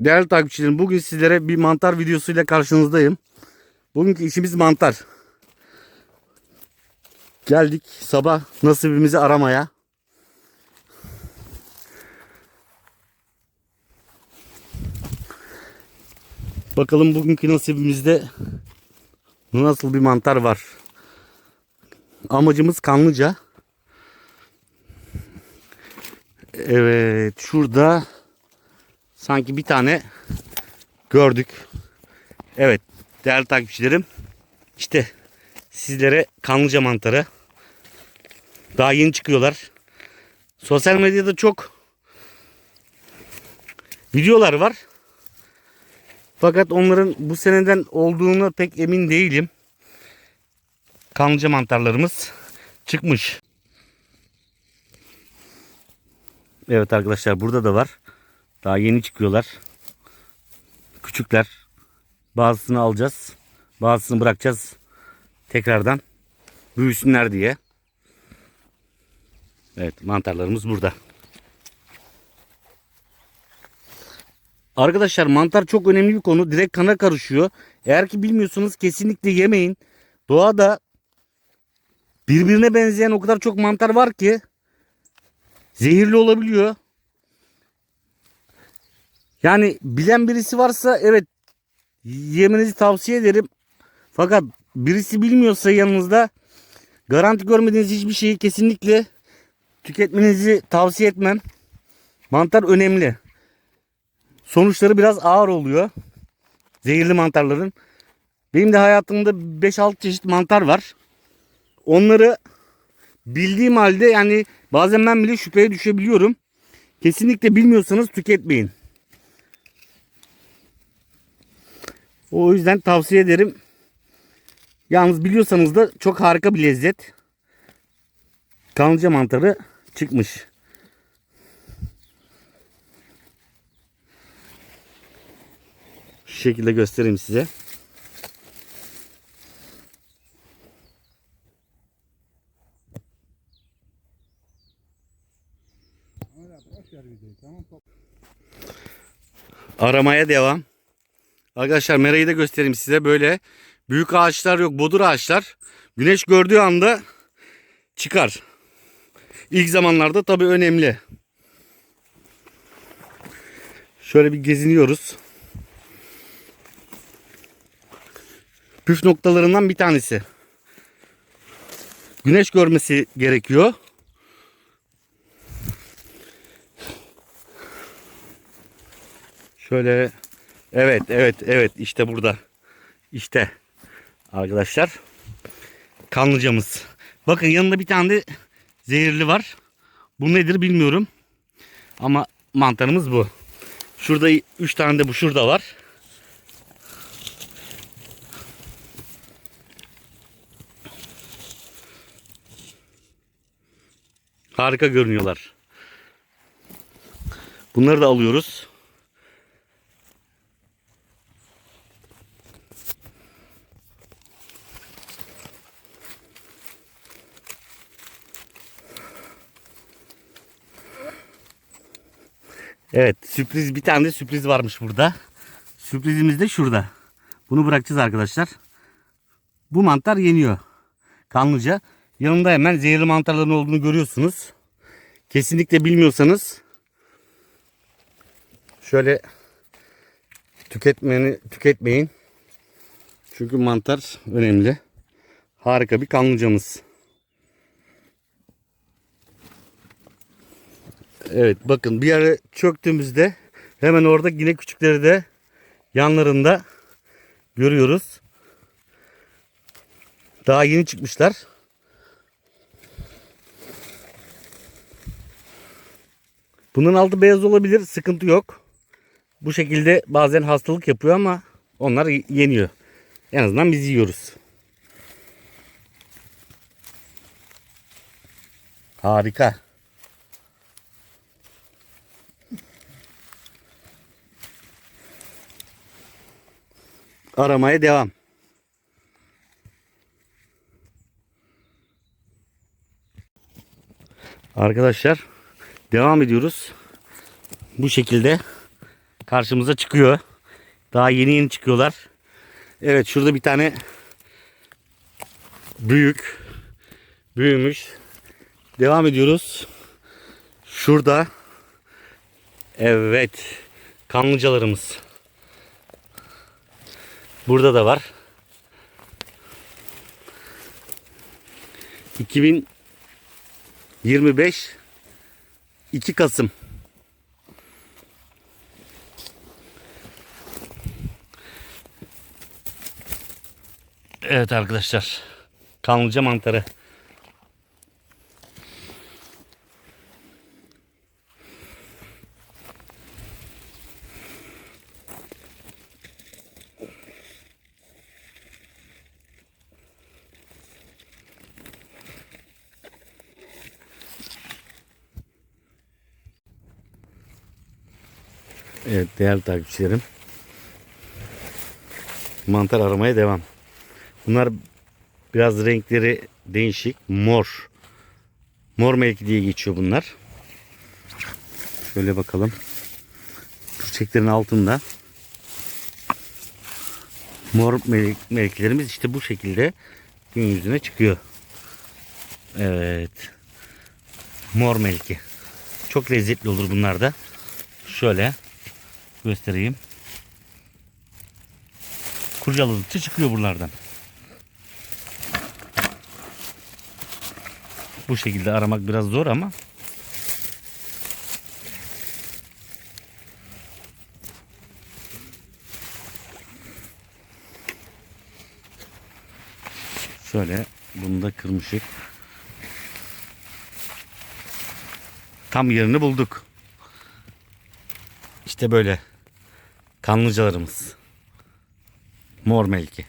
Değerli takipçilerim bugün sizlere bir mantar videosuyla karşınızdayım. Bugünkü işimiz mantar. Geldik sabah nasibimizi aramaya. Bakalım bugünkü nasibimizde nasıl bir mantar var. Amacımız Kanlıca. Evet şurada sanki bir tane gördük. Evet değerli takipçilerim işte sizlere kanlıca mantarı daha yeni çıkıyorlar. Sosyal medyada çok videolar var. Fakat onların bu seneden olduğuna pek emin değilim. Kanlıca mantarlarımız çıkmış. Evet arkadaşlar burada da var. Daha yeni çıkıyorlar. Küçükler. Bazısını alacağız. Bazısını bırakacağız. Tekrardan büyüsünler diye. Evet mantarlarımız burada. Arkadaşlar mantar çok önemli bir konu. Direkt kana karışıyor. Eğer ki bilmiyorsanız kesinlikle yemeyin. Doğada birbirine benzeyen o kadar çok mantar var ki zehirli olabiliyor. Yani bilen birisi varsa evet yemenizi tavsiye ederim. Fakat birisi bilmiyorsa yanınızda garanti görmediğiniz hiçbir şeyi kesinlikle tüketmenizi tavsiye etmem. Mantar önemli. Sonuçları biraz ağır oluyor. Zehirli mantarların. Benim de hayatımda 5-6 çeşit mantar var. Onları bildiğim halde yani bazen ben bile şüpheye düşebiliyorum. Kesinlikle bilmiyorsanız tüketmeyin. O yüzden tavsiye ederim. Yalnız biliyorsanız da çok harika bir lezzet. Kanlıca mantarı çıkmış. Şu şekilde göstereyim size. Aramaya devam. Arkadaşlar merayı da göstereyim size. Böyle büyük ağaçlar yok. Bodur ağaçlar. Güneş gördüğü anda çıkar. İlk zamanlarda tabii önemli. Şöyle bir geziniyoruz. Püf noktalarından bir tanesi. Güneş görmesi gerekiyor. Şöyle evet evet evet işte burada. İşte arkadaşlar kanlıcamız. Bakın yanında bir tane de zehirli var. Bu nedir bilmiyorum. Ama mantarımız bu. Şurada 3 tane de bu şurada var. Harika görünüyorlar. Bunları da alıyoruz. Evet sürpriz bir tane de sürpriz varmış burada. Sürprizimiz de şurada. Bunu bırakacağız arkadaşlar. Bu mantar yeniyor. Kanlıca. Yanında hemen zehirli mantarların olduğunu görüyorsunuz. Kesinlikle bilmiyorsanız şöyle tüketmeni tüketmeyin. Çünkü mantar önemli. Harika bir kanlıcamız. Evet bakın bir yere çöktüğümüzde hemen orada yine küçükleri de yanlarında görüyoruz. Daha yeni çıkmışlar. Bunun altı beyaz olabilir. Sıkıntı yok. Bu şekilde bazen hastalık yapıyor ama onlar yeniyor. En azından biz yiyoruz. Harika. Aramaya devam. Arkadaşlar devam ediyoruz. Bu şekilde karşımıza çıkıyor. Daha yeni yeni çıkıyorlar. Evet şurada bir tane büyük büyümüş. Devam ediyoruz. Şurada evet kanlıcalarımız. Burada da var. 2025 2 Kasım Evet arkadaşlar. Kanlıca mantarı. Evet değerli takipçilerim. Mantar aramaya devam. Bunlar biraz renkleri değişik. Mor. Mor melki diye geçiyor bunlar. Şöyle bakalım. Çiçeklerin altında. Mor melek, meleklerimiz işte bu şekilde gün yüzüne çıkıyor. Evet. Mor melki. Çok lezzetli olur bunlar da. Şöyle göstereyim. Kurcaladıkça çıkıyor buralardan. Bu şekilde aramak biraz zor ama şöyle bunu da kırmışık. Tam yerini bulduk. İşte böyle kanlıcalarımız. Mor melki.